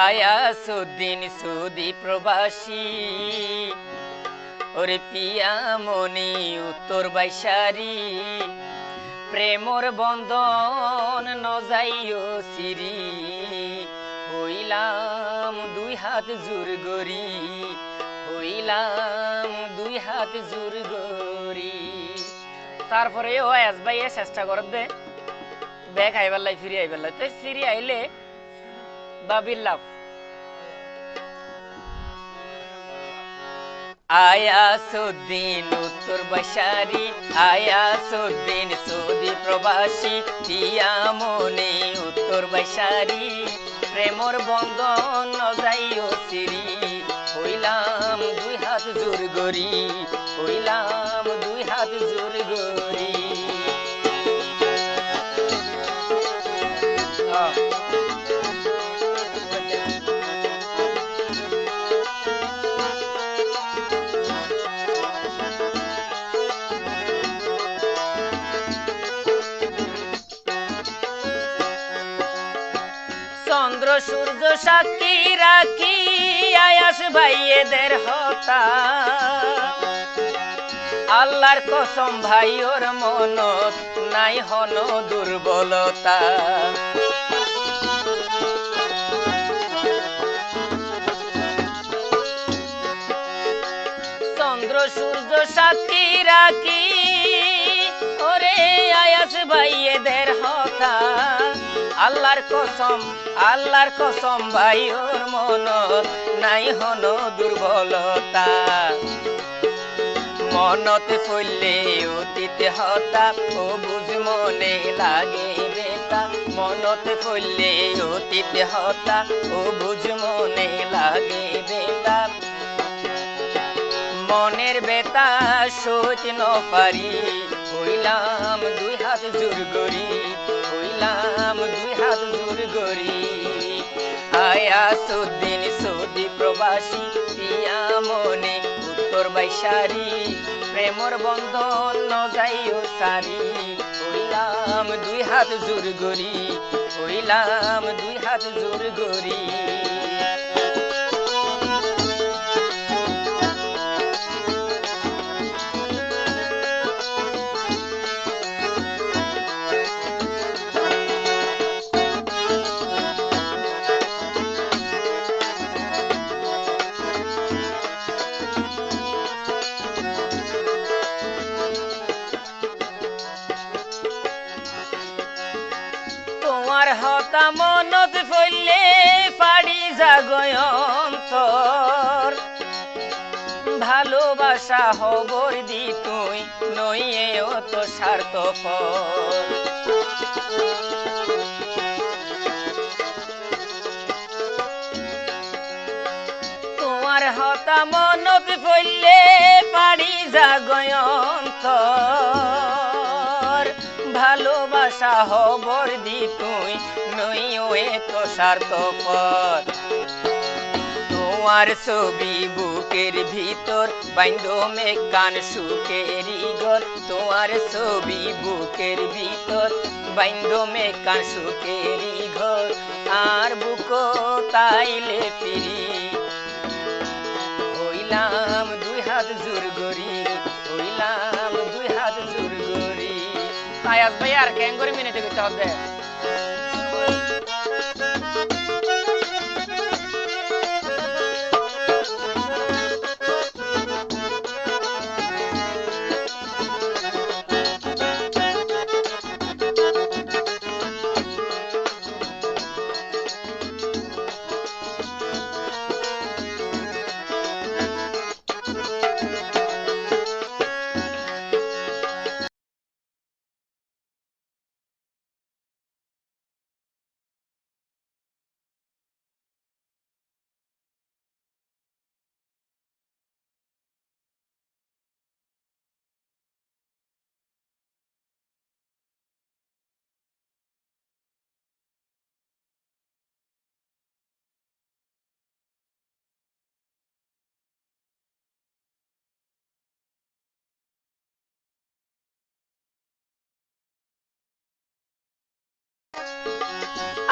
আয়াসুদ্দিন সুদি প্রবাসী। ওরে পিয়া মনি উত্তর বাইশারি প্রেমর বন্ধন নজাইও সিরি হইলাম দুই হাত জোর গরি হইলাম দুই হাত জোর গরি তারপরে ও আয়াস ভাই চেষ্টা করত দে ব্যাগ আইবার লাই ফিরে আইবার লাই। তো ফিরে আইলে বাবির লাভ। আয়াসুদ্দিন উত্তর বাসারি আয়াসুদ্দিন সৌদি প্রবাসী টিয়া মনে উত্তর বাসারি। প্রেমর বন্ধন যাইও সিরি হইলাম দুই হাত জোর গরি হইলাম দুই হাত জোর গরি সূর্য সাক্ষী রাখি আয়াস ভাই এদের হতা। আল্লাহর কসম ভাই ওর মনত নাই হন দুর্বলতা। চন্দ্র সূর্য সাক্ষী রাখি আল্লাহর কসম আল্লাহর কসম ভাই ওর মন নাই হন দুর্বলতা। মনতে ফইলে অতীতে হতা ও বুঝ মনে লাগে বেতা মনতে ফইলে অতীতে হতা ও বুঝ মনে লাগে বেতা মনের বেতা সইতে ন পারি, হইলাম দুই হাত জোর গরি হইলাম দুই হাত দূর গরি আয়াসুদ্দিন সৌদি প্রবাসী, পিয়া মনে উত্তর বাইশারি প্রেমর বন্ধন ন যাইও সারি। হইলাম দুই হাত জোর গরি হইলাম দুই হাত জোর গরি তোমার হতা মনত ফইলে পাড়ি জাগয়ন্তর ভালোবাসা হবর দি তুই নইয়ে অত স্বার্থপর। তোমার হতা মনত ফইলে পাড়ি জাগয়ন্তর দি তুই নই ওয়ে তো স্বার্থপর। তোমার ছবি বুকের ভিতর, বাইন্দ মে কান সুকেরি ঘর তোমার ছবি বুকের ভিতর, বাইন্দ মে কান সুকেরি ঘর আর বুক তাইলে ফিরি। হইলাম দুই হাত জোর গরি হইলাম আয়াস ভাই আর করে মিনিটে করতে হবে।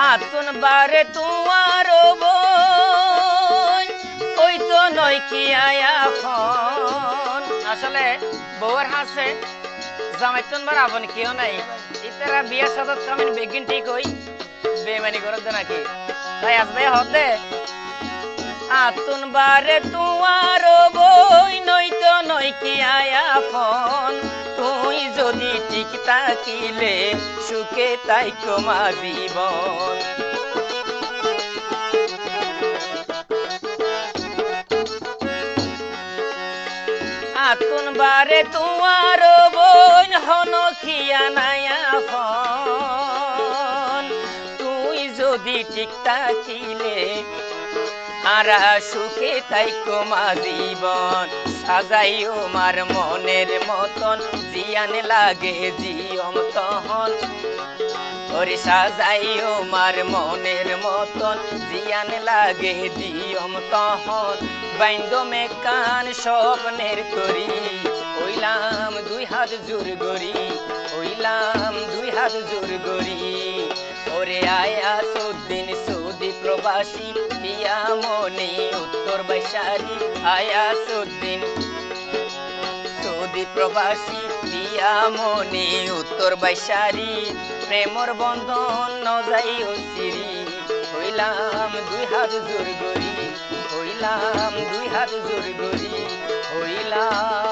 আপন বারে তোমার ওই তো নয় কি আয়া আসলে বউয়ের হাসে জামাইতন বার আপন কেউ নাই। ইতারা বিয়া সাদত কামিন বেগিন ঠিক হই, বেমানি করার জন্য নাকি। তাই আসবে হতে। আতুন বারে তোমার বই নই তুই যদি থাকিলে সুখে তাই কমা জীবন। আতুন বারে তুয়ার বোন হন খিয়া নায়া ফোন। তুই যদি ঠিক থাকিলে, আরা সুখে তাই কমা জীবন। সাজাইও মার মনের মতন, জিয়ান লাগে জিয়ম তহন। ওরে সাজাইও মার মনের মতন, জিয়ান লাগে দিয়ম তহন। বাইন্দ মে কান স্বপ্নের করি হইলাম দুই হাত জোর গরি হইলাম দুই হাত জোর গরি ওরে আয়া সুদিন সৌদি প্রবাসী পিয়া মনি উত্তর বৈশালী আয়া সুদিন। সৌদি প্রবাসী পিয়া মনি উত্তর বৈশালী প্রেমর বন্ধন নজাই সিরি হইলাম দুই হাত জোর গরি হইলাম দুই হাত জোর গরি হইলাম